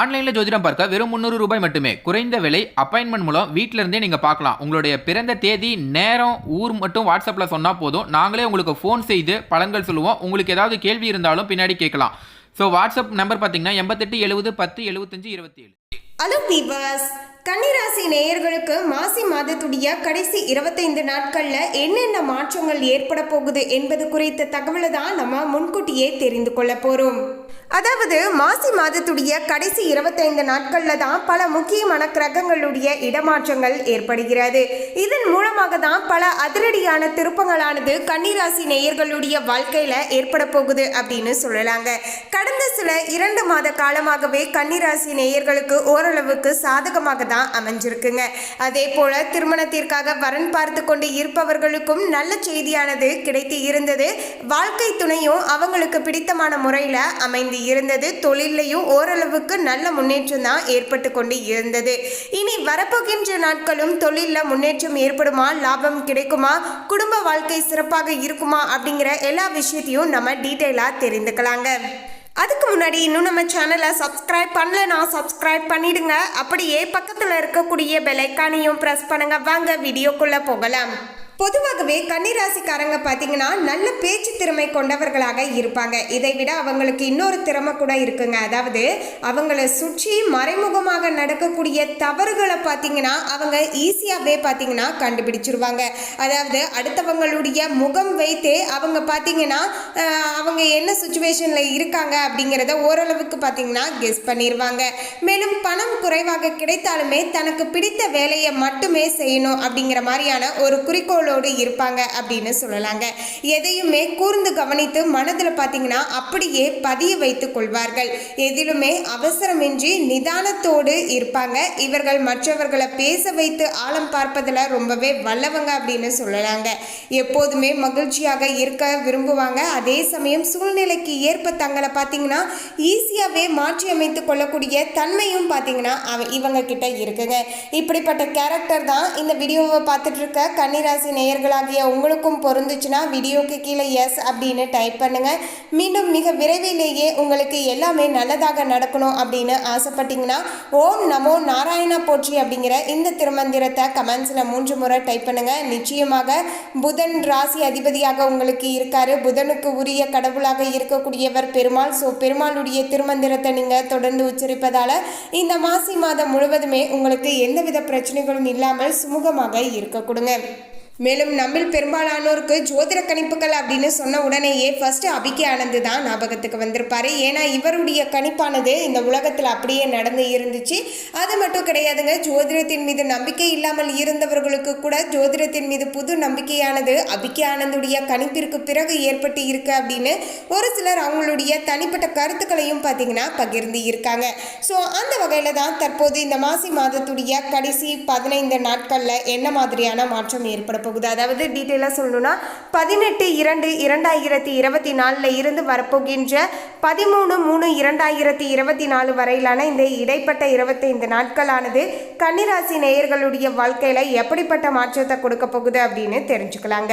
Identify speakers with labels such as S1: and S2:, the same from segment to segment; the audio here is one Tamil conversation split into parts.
S1: ஆன்லைனில் ஜோதிடம் பார்க்க வெறும் முந்நூறு ரூபாய் மட்டுமே. குறைந்த விலை அப்பாயின்மெண்ட் மூலம் வீட்டிலிருந்தே நீங்கள் பார்க்கலாம். உங்களுடைய பிறந்த தேதி நேரம் ஊர் மட்டும் வாட்ஸ்அப்பில் சொன்னால் போதும். நாங்களே உங்களுக்கு ஃபோன் செய்து பலன்கள் சொல்லுவோம். உங்களுக்கு ஏதாவது கேள்வி இருந்தாலும் பின்னாடி கேட்கலாம். ஸோ வாட்ஸ்அப் நம்பர் பார்த்தீங்கன்னா எண்பத்தெட்டு எழுபது பத்து எழுபத்தஞ்சு இருபத்தி ஏழு
S2: ஹலோ பீவாஸ் கன்னிராசி நேயர்களுக்கு மாசி மாதத்துடைய கடைசி இருபத்தைந்து நாட்களில் என்னென்ன மாற்றங்கள் ஏற்பட போகுது என்பது குறித்த தகவலை தான் நம்ம முன்கூட்டியே தெரிந்து கொள்ள போகிறோம் அதாவது மாசி மாதத்துடைய கடைசி இருபத்தைந்து நாட்களில் தான் பல முக்கியமான கிரகங்களுடைய இடமாற்றங்கள் ஏற்படுகிறது. இதன் மூலமாக தான் பல அதிரடியான திருப்பங்களானது கன்னிராசி நேயர்களுடைய வாழ்க்கையில் ஏற்பட போகுது அப்படின்னு சொல்லலாங்க. கடந்த சில இரண்டு மாத காலமாகவே கன்னிராசி நேயர்களுக்கு ஓரளவுக்கு சாதகமாக தான் அமைஞ்சிருக்குங்க. அதே போல திருமணத்திற்காக வரன் பார்த்து கொண்டு இருப்பவர்களுக்கும் நல்ல செய்தியானது கிடைத்து இருந்தது. வாழ்க்கை துணையும் அவங்களுக்கு பிடித்தமான முறையில் அமைந்து இருந்தது. தொழிலையும் ஓரளவுக்கு நல்ல முன்னேற்றம் தான் ஏற்பட்டு கொண்டு இருந்தது. இனி வரப்போகின்ற நாட்களும் தொழிலில் முன்னேற்றம் ஏற்படுமா? லாபம் கிடைக்குமா? குடும்ப வாழ்க்கை சிறப்பாக இருக்குமா? அப்படிங்கிற எல்லா விஷயத்தையும் நம்ம டீட்டெயிலாக தெரிந்துக்கலாங்க. அதுக்கு முன்னாடி இன்னும் நம்ம சேனலை சப்ஸ்கிரைப் பண்ணலனா சப்ஸ்கிரைப் பண்ணிடுங்க. அப்படியே பக்கத்தில் இருக்கக்கூடிய பெலைக்கானையும் ப்ரெஸ் பண்ணுங்க. வாங்க வீடியோக்குள்ளே போகலாம். பொதுவாகவே கன்னிராசிக்காரங்க பார்த்தீங்கன்னா நல்ல பேச்சு திறமை கொண்டவர்களாக இருப்பாங்க. இதை விட அவங்களுக்கு இன்னொரு திறமை கூட இருக்குங்க. அதாவது அவங்கள சுற்றி மறைமுகமாக நடக்கக்கூடிய தவறுகளை பார்த்தீங்கன்னா அவங்க ஈஸியாகவே பார்த்தீங்கன்னா கண்டுபிடிச்சிருவாங்க. அதாவது அடுத்தவங்களுடைய முகம் வைத்தே அவங்க பார்த்தீங்கன்னா அவங்க என்ன சுச்சுவேஷனில் இருக்காங்க அப்படிங்கிறத ஓரளவுக்கு பார்த்தீங்கன்னா கெஸ் பண்ணிடுவாங்க மேலும் பணம் குறைவாக கிடைத்தாலுமே தனக்கு பிடித்த வேலையை மட்டுமே செய்யணும் அப்படிங்கிற மாதிரியான ஒரு குறிக்கோளோடு இருப்பாங்க அப்படின்னு சொல்லலாங்க. எதையுமே கூர்ந்து கவனித்து மனதில் பார்த்தீங்கன்னா அப்படியே பதிய வைத்துக் கொள்வார்கள். எதிலுமே அவசரமின்றி நிதானத்தோடு இருப்பாங்க. இவர்கள் மற்றவர்களை பேச வைத்து ஆழம் பார்ப்பதில் ரொம்பவே வல்லவங்க அப்படின்னு சொல்லலாங்க. எப்போதுமே மகிழ்ச்சியாக இருக்க விரும்புவாங்க. அதே சமயம் சூழ்நிலைக்கு ஏற்ப தங்களை பார்த்தீங்கன்னா ஈஸியாகவே மாற்றி அமைத்து கொள்ளக்கூடிய தன்மையும் பார்த்தீங்கன்னா அவ இவங்க கிட்ட இருக்குங்க. இப்படிப்பட்ட கேரக்டர் தான் இந்த வீடியோவை பார்த்துட்டு இருக்க கன்னிராசி நேயர்களாகிய உங்களுக்கும் பொருந்துச்சுன்னா வீடியோக்கு கீழே எஸ் அப்படின்னு டைப் பண்ணுங்கள் மீண்டும் மிக விரைவிலேயே உங்களுக்கு எல்லாமே நல்லதாக நடக்கணும் அப்படின்னு ஆசைப்பட்டீங்கன்னா ஓம் நமோ நாராயணா போற்றி அப்படிங்கிற இந்த திருமந்திரத்தை கமெண்ட்ஸில் மூன்று முறை டைப் பண்ணுங்கள் நிச்சயமாக புதன் ராசி அதிபதியாக உங்களுக்கு இருக்காரு. புதனுக்கு உரிய கடவுளாக இருக்கக்கூடியவர் பெருமாள். ஸோ பெருமாளுடைய திருமந்திரத்தை நீங்கள் தொடர்ந்து உச்சரிப்பதால் இந்த மாசி மாதம் முழுவதுமே உங்களுக்கு எந்தவித பிரச்சனைகளும் இல்லாமல் சுமூகமாக இருக்க கொடுங்க. மேலும் நம்மில் பெரும்பாலானோருக்கு ஜோதிட கணிப்புகள் அப்படின்னு சொன்ன உடனேயே ஃபர்ஸ்ட் அபிகே ஆனந்த் தான் ஞாபகத்துக்கு வந்திருப்பாரு. ஏன்னா இவருடைய கணிப்பானது இந்த உலகத்தில் அப்படியே நடந்து இருந்துச்சு. அது மட்டும் கிடையாதுங்க ஜோதிடத்தின் மீது நம்பிக்கை இல்லாமல் இருந்தவர்களுக்கு கூட ஜோதிடத்தின் மீது புது நம்பிக்கையானது அபிகே ஆனந்துடைய கணிப்பிற்கு பிறகு ஏற்பட்டு இருக்கு அப்படின்னு ஒரு சிலர் அவங்களுடைய தனிப்பட்ட கருத்துக்களையும் பார்த்தீங்கன்னா பகிர்ந்து இருக்காங்க. ஸோ அந்த வகையில் தான் தற்போது இந்த மாசி மாதத்துடைய கடைசி பதினைந்து நாட்களில் என்ன மாதிரியான மாற்றம் ஏற்பட போகுது அதாவது டீட்டெயிலாக சொல்லணும்னா பதினெட்டு இரண்டு இரண்டாயிரத்தி இருபத்தி நாலில் இருந்து வரப்போகின்ற பதிமூணு மூணு இரண்டாயிரத்தி இருபத்தி நாலு வரையிலான இந்த இடைப்பட்ட இருபத்தைந்து நாட்களானது கன்னிராசி நேயர்களுடைய வாழ்க்கையில் எப்படிப்பட்ட மாற்றத்தை கொடுக்க போகுது அப்படின்னு தெரிஞ்சுக்கலாங்க.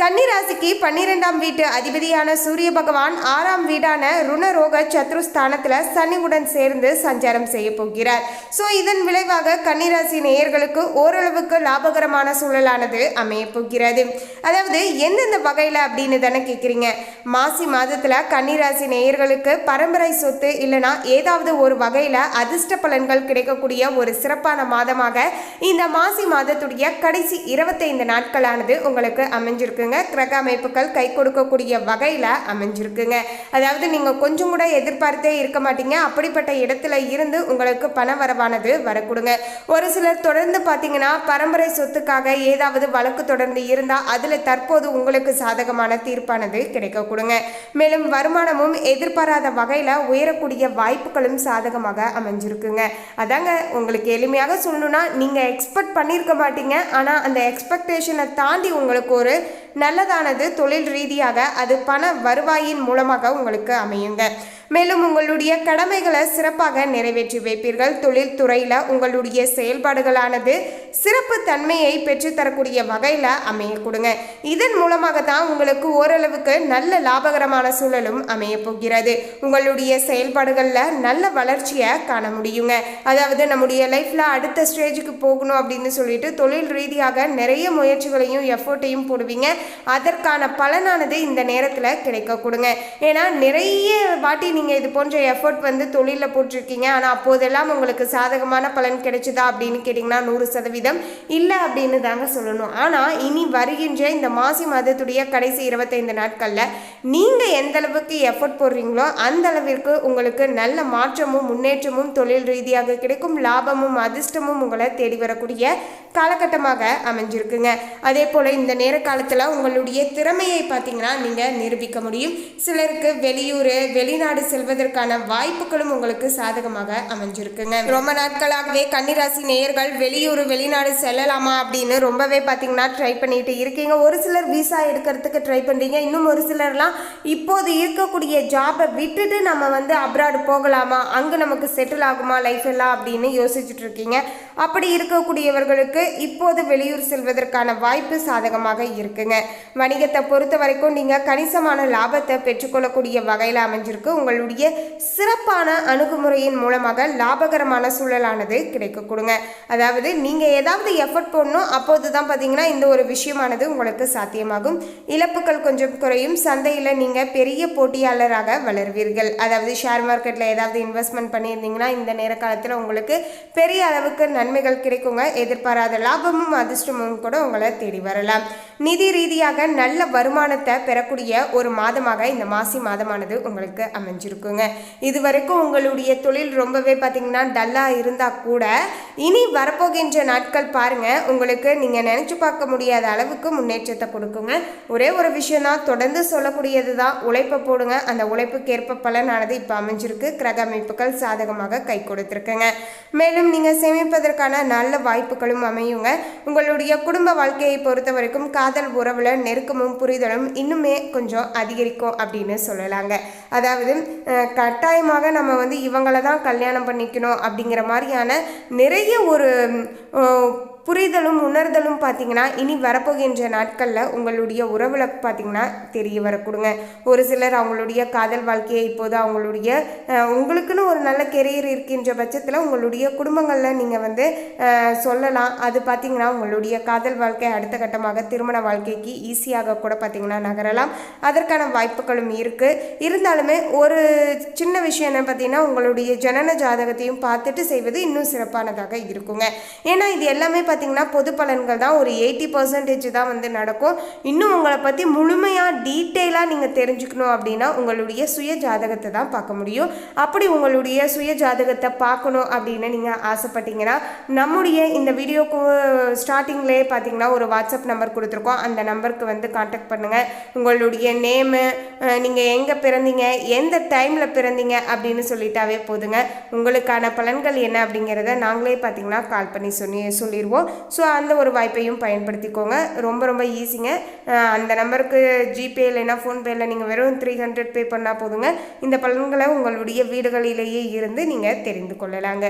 S2: கன்னிராசிக்கு பன்னிரெண்டாம் வீட்டு அதிபதியான சூரிய பகவான் ஆறாம் வீடான ருணரோக சத்ருஸ்தானத்தில் சனியுடன் சேர்ந்து சஞ்சாரம் செய்ய போகிறார். ஸோ இதன் விளைவாக கன்னிராசி நேயர்களுக்கு ஓரளவுக்கு லாபகரமான சூழலானது அமைய போகிறது. அதாவது எந்தெந்த வகையில் அப்படின்னு தானே கேட்குறீங்க மாசி மாதத்தில் கன்னிராசி நேயர்களுக்கு பரம்பரை சொத்து இல்லைனா ஏதாவது ஒரு வகையில் அதிர்ஷ்ட பலன்கள் கிடைக்கக்கூடிய ஒரு சிறப்பான மாதமாக இந்த மாசி மாதத்துடைய கடைசி இருபத்தைந்து நாட்களானது உங்களுக்கு அமைஞ்சிருக்கு. அமைஞ்சிருக்குங்க கிரக அமைப்புகள் கை கொடுக்கக்கூடிய வகையில் அமைஞ்சிருக்குங்க. அதாவது நீங்கள் கொஞ்சம் கூட எதிர்பார்த்தே இருக்க மாட்டீங்க. அப்படிப்பட்ட இடத்துல இருந்து உங்களுக்கு பண வரவானது வரக்கூடுங்க. ஒரு சிலர் தொடர்ந்து பார்த்தீங்கன்னா பரம்பரை சொத்துக்காக ஏதாவது வழக்கு தொடர்ந்து இருந்தால் அதில் தற்போது உங்களுக்கு சாதகமான தீர்ப்பானது கிடைக்க கொடுங்க மேலும் வருமானமும் எதிர்பாராத வகையில் உயரக்கூடிய வாய்ப்புகளும் சாதகமாக அமைஞ்சிருக்குங்க. அதாங்க உங்களுக்கு எளிமையாக சொல்லணும்னா நீங்கள் எக்ஸ்பெக்ட் பண்ணியிருக்க மாட்டீங்க. ஆனால் அந்த எக்ஸ்பெக்டேஷனை தாண்டி உங்களுக்கு ஒரு நல்லதானது தொழில் ரீதியாக அது பண வருவாயின் மூலமாக உங்களுக்கு அமையுங்க. மேலும் உங்களுடைய கடமைகளை சிறப்பாக நிறைவேற்றி வைப்பீர்கள். தொழில் துறையில் உங்களுடைய செயல்பாடுகளானது சிறப்பு தன்மையை பெற்றுத்தரக்கூடிய வகையில் அமைய கொடுங்க. இதன் மூலமாக தான் உங்களுக்கு ஓரளவுக்கு நல்ல லாபகரமான சூழலும் அமைய போகிறது. உங்களுடைய செயல்பாடுகளில் நல்ல வளர்ச்சியை காண முடியுங்க. அதாவது நம்முடைய லைஃப்பில் அடுத்த ஸ்டேஜுக்கு போகணும் அப்படின்னு சொல்லிட்டு தொழில் ரீதியாக நிறைய முயற்சிகளையும் எஃபோர்ட்டையும் போடுவீங்க. அதற்கான பலனானது இந்த நேரத்தில் கிடைக்க கொடுங்க. ஏன்னா நிறைய வாட்டி நீங்கள் இது போன்ற எஃபோர்ட் வந்து தொழிலில் போட்டிருக்கீங்க. ஆனால் அப்போதெல்லாம் உங்களுக்கு சாதகமான பலன் கிடைச்சதா அப்படின்னு கேட்டிங்கன்னா நூறு சதவீதம் இல்லை அப்படின்னு தாங்க சொல்லணும். ஆனால் இனி வருகின்ற இந்த மாசி மாதத்துடைய கடைசி இருபத்தைந்து நாட்களில் நீங்கள் எந்த அளவுக்கு எஃபோர்ட் போடுறீங்களோ அந்த அளவிற்கு உங்களுக்கு நல்ல மாற்றமும் முன்னேற்றமும் தொழில் ரீதியாக கிடைக்கும் லாபமும் அதிர்ஷ்டமும் உங்களை தேடி வரக்கூடிய காலகட்டமாக அமைஞ்சிருக்குங்க. அதே போல் இந்த நேர காலத்தில் உங்களுடைய திறமையை பார்த்தீங்கன்னா நீங்கள் நிரூபிக்க முடியும். சிலருக்கு வெளியூர் வெளிநாடு செல்வதற்கான வாய்ப்புகளும் உங்களுக்கு சாதகமாக அமைஞ்சிருக்குங்க. ரொம்ப நாட்களாகவே கன்னிராசி நேயர்கள் வெளியூர் வெளிநாடு செல்லலாமா அப்படின்னு ரொம்பவே பார்த்தீங்கன்னா ட்ரை பண்ணிகிட்டு இருக்கீங்க. ஒரு சிலர் விசா எடுக்கிறதுக்கு ட்ரை பண்ணுறீங்க இன்னும் ஒரு சிலர்லாம் இப்போது இருக்கக்கூடிய ஜாபை விட்டுட்டு நம்ம வந்து அப்ராடு போகலாமா? அங்கே நமக்கு செட்டில் ஆகுமா லைஃப் எல்லாம் அப்படின்னு யோசிச்சுட்ருக்கீங்க அப்படி இருக்கக்கூடியவர்களுக்கு இப்போது வெளியூர் செல்வதற்கான வாய்ப்பு சாதகமாக இருக்குங்க. வணிகத்தை பொறுத்த வரைக்கும் நீங்கள் கணிசமான லாபத்தை பெற்றுக்கொள்ளக்கூடிய வகையில் அமைஞ்சிருக்கு. உங்களுடைய சிறப்பான அணுகுமுறையின் மூலமாக லாபகரமான சூழலானது கிடைக்க கொடுங்க. அதாவது நீங்கள் ஏதாவது எஃபர்ட் போடணும் அப்போது தான் பார்த்தீங்கன்னா இந்த ஒரு விஷயமானது உங்களுக்கு சாத்தியமாகும். இழப்புகள் கொஞ்சம் குறையும். சந்தையில் நீங்கள் பெரிய போட்டியாளராக வளருவீர்கள். அதாவது ஷேர் மார்க்கெட்டில் ஏதாவது இன்வெஸ்ட்மெண்ட் பண்ணியிருந்தீங்கன்னா இந்த நேர காலத்தில் உங்களுக்கு பெரிய அளவுக்கு நன்மைகள் கிடைக்குங்க. எதிர்பாராத லாபமும் அதிர்ஷ்டமும் கூட உங்களை தேடி வரலாம். நிதி ரீதியாக நல்ல வருமானத்தை பெறக்கூடிய ஒரு மாதமாக இந்த மாசி மாதமானது உங்களுக்கு அமைஞ்சிருக்குங்க. இது வரைக்கும் உங்களுடைய தொழில் ரொம்பவே பார்த்தீங்கன்னா டல்லாக இருந்தால் கூட இனி வரப்போகின்ற நாட்கள் பாருங்க. உங்களுக்கு நீங்கள் நினச்சி பார்க்க முடியாத அளவுக்கு முன்னேற்றத்தை கொடுக்குங்க. ஒரே ஒரு விஷயம்னா தொடர்ந்து சொல்லக்கூடியது தான் உழைப்பை போடுங்க. அந்த உழைப்புக்கேற்ப பலனானது இப்போ அமைஞ்சிருக்கு. கிரக அமைப்புகள் சாதகமாக கை கொடுத்துருக்குங்க. மேலும் நீங்கள் சேமிப்பதற்கான நல்ல வாய்ப்புகளும் அமையுங்க. உங்களுடைய குடும்ப வாழ்க்கையை பொறுத்த வரைக்கும் காதல் உறவில் நெருக்கமும் புரிதலும் இன்னுமே கொஞ்சம் அதிகரிக்கும் அப்படின்னு சொல்லலாங்க. அதாவது கட்டாயமாக நம்ம வந்து இவங்கள தான் கல்யாணம் பண்ணிக்கணும் அப்படிங்கிற மாதிரியான நிறைய ஒரு புரிதலும் உணர்தலும் பார்த்தீங்கன்னா இனி வரப்போகின்ற நாட்களில் உங்களுடைய உறவில் பார்த்தீங்கன்னா தெரிய வரக்கூடுங்க. ஒரு சிலர் அவங்களுடைய காதல் வாழ்க்கையை இப்போது அவங்களுடைய உங்களுக்குன்னு ஒரு நல்ல கெரியர் இருக்கின்ற பட்சத்தில் உங்களுடைய குடும்பங்களில் நீங்கள் வந்து சொல்லலாம். அது பார்த்தீங்கன்னா உங்களுடைய காதல் வாழ்க்கை அடுத்த கட்டமாக திருமண வாழ்க்கைக்கு ஈஸியாக கூட பார்த்தீங்கன்னா நகரலாம். அதற்கான வாய்ப்புகளும் இருக்குது இருந்தாலுமே ஒரு சின்ன விஷயம் என்ன பார்த்தீங்கன்னா உங்களுடைய ஜனன ஜாதகத்தையும் பார்த்துட்டு செய்வது இன்னும் சிறப்பானதாக இருக்குங்க. ஏன்னா இது எல்லாமே பார்த்தீங்கன்னா பொது பலன்கள் தான் ஒரு எயிட்டி பர்சன்டேஜ் தான் வந்து நடக்கும். இன்னும் உங்களை பற்றி முழுமையாக டீட்டெயிலாக நீங்கள் தெரிஞ்சுக்கணும் அப்படின்னா உங்களுடைய சுய ஜாதகத்தை தான் பார்க்க முடியும். அப்படி உங்களுடைய சுய ஜாதகத்தை பார்க்கணும் அப்படின்னு நீங்கள் ஆசைப்பட்டீங்கன்னா நம்முடைய இந்த வீடியோக்கு ஸ்டார்டிங்லேயே பார்த்தீங்கன்னா ஒரு வாட்ஸ்அப் நம்பர் கொடுத்துருக்கோம். அந்த நம்பருக்கு வந்து காண்டாக்ட் பண்ணுங்கள் உங்களுடைய நேமு நீங்கள் எங்கே பிறந்தீங்க எந்த டைமில் பிறந்தீங்க அப்படின்னு சொல்லிட்டாவே போதுங்க. உங்களுக்கான பலன்கள் என்ன அப்படிங்கிறத நாங்களே பார்த்தீங்கன்னா கால் பண்ணி சொல்லி சொல்லிடுவோம் ஸோ அந்த ஒரு வாய்ப்பையும் பயன்படுத்திக்கோங்க. ரொம்ப ரொம்ப ஈஸிங்க அந்த நம்பருக்கு ஜிபே இல்லைன்னா ஃபோன்பேயில் நீங்கள் வெறும் த்ரீ ஹண்ட்ரட் பே பண்ணால் போதுங்க. இந்த பலன்களை உங்களுடைய வீடுகளிலேயே இருந்து நீங்கள் தெரிந்து கொள்ளலாங்க.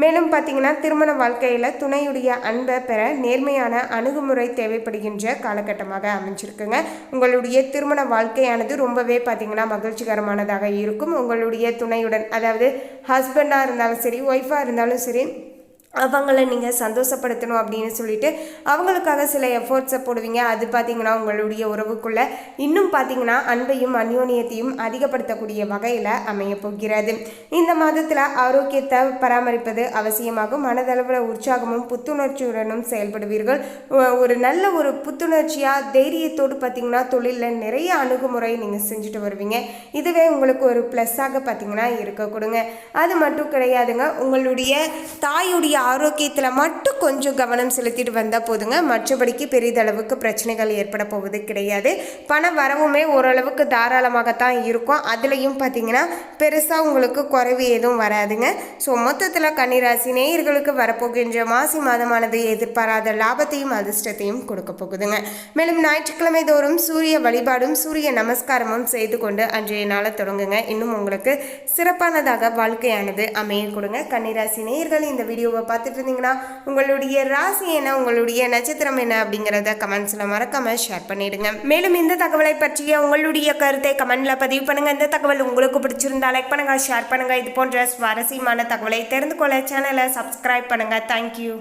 S2: மேலும் பார்த்தீங்கன்னா திருமண வாழ்க்கையில் துணையுடைய அன்பை பெற நேர்மையான அணுகுமுறை தேவைப்படுகின்ற காலகட்டமாக அமைஞ்சிருக்குங்க. உங்களுடைய திருமண வாழ்க்கையானது ரொம்பவே பார்த்தீங்கன்னா மகிழ்ச்சிகரமானதாக இருக்கும். உங்களுடைய துணையுடன் அதாவது ஹஸ்பண்டாக இருந்தாலும் சரி ஒய்ஃபாக இருந்தாலும் சரி அவங்கள நீங்கள் சந்தோஷப்படுத்தணும் அப்படின்னு சொல்லிட்டு அவங்களுக்காக சில எஃபோர்ட்ஸை போடுவீங்க. அது பார்த்தீங்கன்னா உங்களுடைய உறவுக்குள்ள இன்னும் பார்த்தீங்கன்னா அன்பையும் அந்யோன்யத்தையும் அதிகப்படுத்தக்கூடிய வகையில் அமைய போகிறது. இந்த மாதத்தில் ஆரோக்கியத்தை பராமரிப்பது அவசியமாகும். மனதளவில் உற்சாகமும் புத்துணர்ச்சியுடனும் செயல்படுவீர்கள். ஒரு நல்ல ஒரு புத்துணர்ச்சியாக தைரியத்தோடு பார்த்தீங்கன்னா தொழிலில் நிறைய அணுகுமுறை நீங்கள் செஞ்சுட்டு வருவீங்க. இதுவே உங்களுக்கு ஒரு ப்ளஸ்ஸாக பார்த்தீங்கன்னா இருக்க கொடுங்க. அது மட்டும் கிடையாதுங்க. உங்களுடைய தாயுடைய ஆரோக்கியத்தில் மட்டும் கொஞ்சம் கவனம் செலுத்திட்டு வந்தால் போதுங்க. மற்றபடிக்கு பெரிதளவுக்கு பிரச்சனைகள் ஏற்பட போவது கிடையாது. பண வரவுமே ஓரளவுக்கு தாராளமாகத்தான் இருக்கும். அதுலேயும் பார்த்தீங்கன்னா பெருசாக உங்களுக்கு குறைவு எதுவும் வராதுங்க. ஸோ மொத்தத்தில் கன்னிராசி நேயர்களுக்கு வரப்போகின்ற மாசி மாதமானது எதிர்பாராத லாபத்தையும் அதிர்ஷ்டத்தையும் கொடுக்க போகுதுங்க. மேலும் ஞாயிற்றுக்கிழமை தோறும் சூரிய வழிபாடும் சூரிய நமஸ்காரமும் செய்து கொண்டு அன்றைய நாளை தொடங்குங்க. இன்னும் உங்களுக்கு சிறப்பானதாக வாழ்க்கையானது அமைய கொடுங்க. கன்னிராசி நேயர்கள் இந்த வீடியோவை பார்த்துட்டு இருந்தீங்கன்னா உங்களுடைய ராசி என்ன உங்களுடைய நட்சத்திரம் என்ன அப்படிங்கிறத கமெண்ட்ஸில் மறக்காம ஷேர் பண்ணிடுங்க. மேலும் இந்த தகவலை பற்றிய உங்களுடைய கருத்தை கமெண்ட்ல பதிவு பண்ணுங்க. இந்த தகவல் உங்களுக்கு பிடிச்சிருந்தா லைக் பண்ணுங்க ஷேர் பண்ணுங்க. இது போன்ற சுவாரஸ்யமான தகவலை தெரிந்து கொள்ள சேனலை சப்ஸ்கிரைப் பண்ணுங்க. தேங்க்யூ